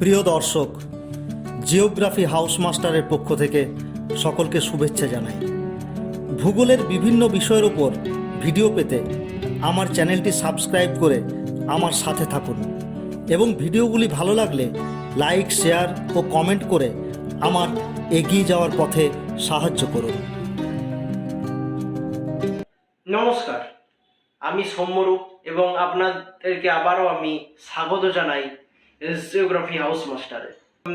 প্রিয় দর্শক, geography house মাস্টারের পক্ষ থেকে সকলকে শুভেচ্ছা জানাই। ভূগোলের বিভিন্ন বিষয়ের ওপর ভিডিও পেতে আমার চ্যানেলটি সাবস্ক্রাইব করে আমার সাথে থাকুন এবং ভিডিওগুলি ভালো লাগলে লাইক, শেয়ার ও কমেন্ট করে আমার এগিয়ে যাওয়ার পথে সাহায্য করুন। নমস্কার, আমি সৌম্যরূপ এবং আপনাদেরকে আবারও আমি স্বাগত জানাই জিওগ্রাফি হাউস মাস্টারে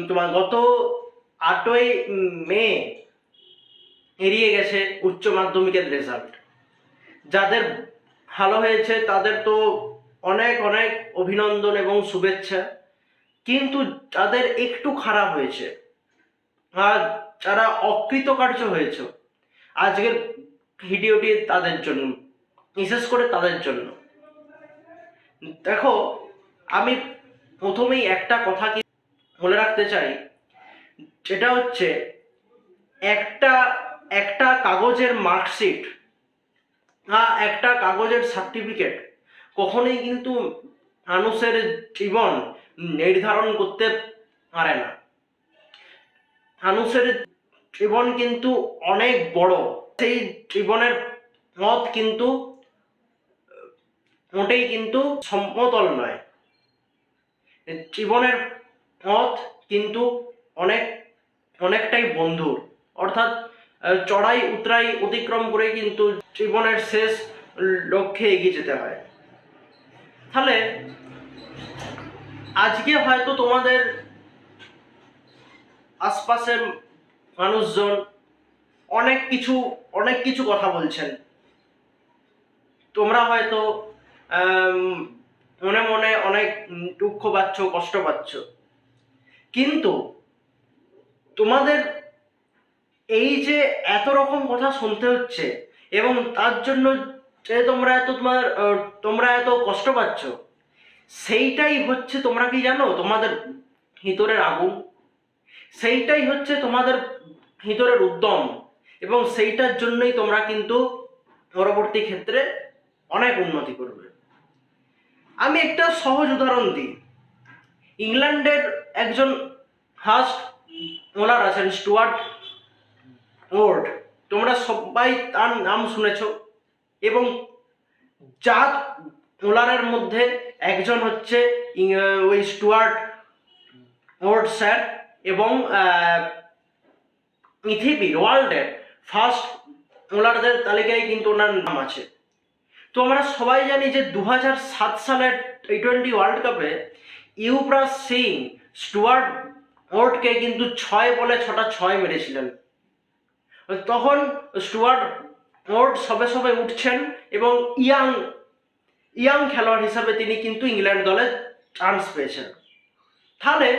তোমার গত আটই মে এড়িয়ে গেছে উচ্চ মাধ্যমিকের রেজাল্ট যাদের ভালো হয়েছে, তাদের তো অনেক অনেক অভিনন্দন এবং শুভেচ্ছা। কিন্তু যাদের একটু খারাপ হয়েছে, আর যারা অকৃতকার্য হয়েছে, আজকের ভিডিওটি তাদের জন্য, বিশেষ করে তাদের জন্য। দেখো, আমি প্রথমেই একটা কথা কি বলে রাখতে চাই? যেটা হচ্ছে একটা একটা কাগজের মার্কশিট বা একটা কাগজের সার্টিফিকেট কখনোই কিন্তু মানুষের জীবন নির্ধারণ করতে পারে না। মানুষের জীবন কিন্তু অনেক বড়। সেই জীবনের পথ কিন্তু মোটেই কিন্তু সমতল নয়। জীবনের পথ কিন্তু অনেক, অনেকটাই বন্ধুর। অর্থাৎ চড়াই, উতরাই অতিক্রম করে কিন্তু জীবনের শেষ লক্ষ্যে এগিয়ে যেতে হয়। তাহলে, আজকে হয়তো তোমাদের আশপাশের মানুষজন অনেক কিছু অনেক কিছু কথা বলছেন। তোমরা হয়তো মনে মনে অনেক দুঃখ পাচ্ছ, কষ্ট পাচ্ছ। কিন্তু তোমাদের এই যে এত রকম কথা শুনতে হচ্ছে এবং তার জন্য যে তোমরা এত তোমার তোমরা এত কষ্ট পাচ্ছ, সেইটাই হচ্ছে তোমরা কি জানো? তোমাদের ভিতরের আগুন। সেইটাই হচ্ছে তোমাদের ভিতরের উদ্যম। এবং সেইটার জন্যই তোমরা কিন্তু পরবর্তী ক্ষেত্রে অনেক উন্নতি করবে। আমি একটা সহজ উদাহরণ দিই। ইংল্যান্ডের একজন ফার্স্ট ওনার আছেন স্টুয়ার্ট ওয়ার্ড তোমরা সবাই তার নাম শুনেছ। এবং জাত ওলারের মধ্যে একজন হচ্ছে ওই স্টুয়ার্ট ওয়ার্ড স্যার এবং পৃথিবীর ওয়ার্ল্ডের ফার্স্ট ওলারদের তালিকায় কিন্তু ওনার নাম আছে। তো আমরা সবাই জানি যে দু হাজার সাত সালের টি টোয়েন্টি ওয়ার্ল্ড কাপে ইউপ্রাস সিং স্টুয়ার্ট ওর্ডকে কিন্তু ছয় বলে ছটা ছয় মেরেছিলেন। তখন স্টুয়ার্ট ওর্ড সবে সবে উঠছেন এবং ইয়াং ইয়াং খেলোয়াড় হিসাবে তিনি কিন্তু ইংল্যান্ড দলে চান্স পেয়েছেন। তাহলে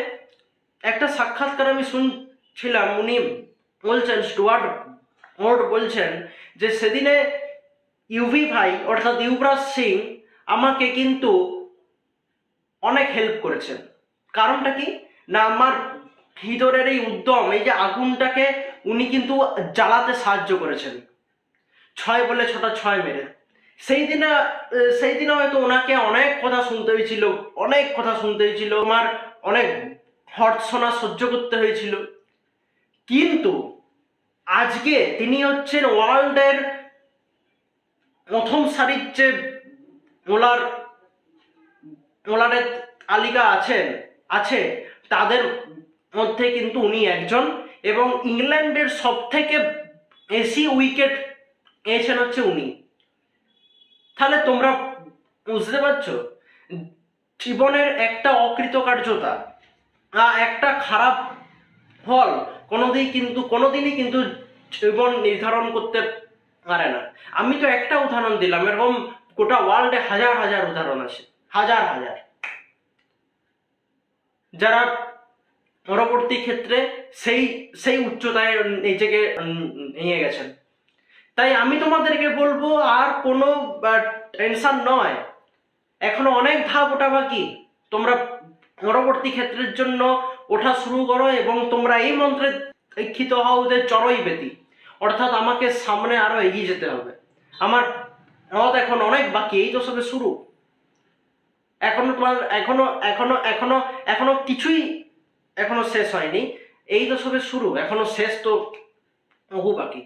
একটা সাক্ষাৎকার আমি শুনছিলাম, উনি বলছেন, স্টুয়ার্ট ওর্ড বলছেন যে সেদিনে ইউভি ভাই, অর্থাৎ ইউবরাজ সিং, আমাকে কিন্তু অনেক হেল্প করেছেন। কারণটা কি? না, আমার ভিতরের এই উদ্যম, এই যে আগুনটাকে উনি কিন্তু জ্বালাতে সাহায্য করেছেন। ছয় বলে ছটা ছয় মেরে। সেই দিনে সেই দিনে হয়তো ওনাকে অনেক কথা শুনতে হয়েছিল, অনেক কথা শুনতে হয়েছিল, আমার অনেক হর্ষণা সহ্য করতে হয়েছিল। কিন্তু আজকে তিনি হচ্ছেন ওয়ার্ল্ডের প্রথম সারির যে ওলার ওলারের তালিকা আছেন আছে। তাদের মধ্যে কিন্তু উনি একজন এবং ইংল্যান্ডের সব থেকে বেশি উইকেট পেয়েছেন হচ্ছে উনি। তাহলে তোমরা বুঝতে পারছ? জীবনের একটা অকৃতকার্যতা একটা খারাপ ফল কোনোদিনই কিন্তু কোনোদিনই কিন্তু জীবন নির্ধারণ করতে পারে না। আমি তো একটা উদাহরণ দিলাম, এরকম গোটা ওয়ার্ল্ডে হাজার হাজার উদাহরণ আছে। হাজার হাজার। যারা পরবর্তী ক্ষেত্রে সেই সেই উচ্চতায় নিজেকে নিয়ে গেছেন। তাই আমি তোমাদেরকে বলব, আর কোনো টেনশন নয়। এখনও অনেক ধাপ ওঠা বাকি। তোমরা পরবর্তী ক্ষেত্রের জন্য ওঠা শুরু করো এবং তোমরা এই মন্ত্রে দীক্ষিত হও যে চরই বেতি অর্থাৎ আমাকে সামনে আরও এগিয়ে যেতে হবে। আমার পথ এখন অনেক বাকি, এই সবে শুরু। এখনও তোমার, এখনও এখনও এখনও এখনও কিছুই এখনও শেষ হয়নি। এই সবে শুরু, এখনও শেষ তো বহু বাকি।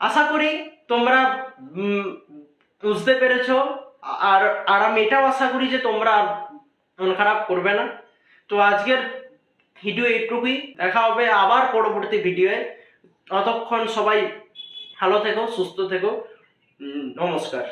আশা করি তোমরা বুঝতে পেরেছ, আর আর আমি এটাও আশা করি যে তোমরা মন খারাপ করবে না। তো আজকের ভিডিও এইটুকুই। দেখা হবে আবার পরবর্তী ভিডিওয়ে। ততক্ষণ সবাই ভালো থেকো সুস্থ থেকো। নমস্কার।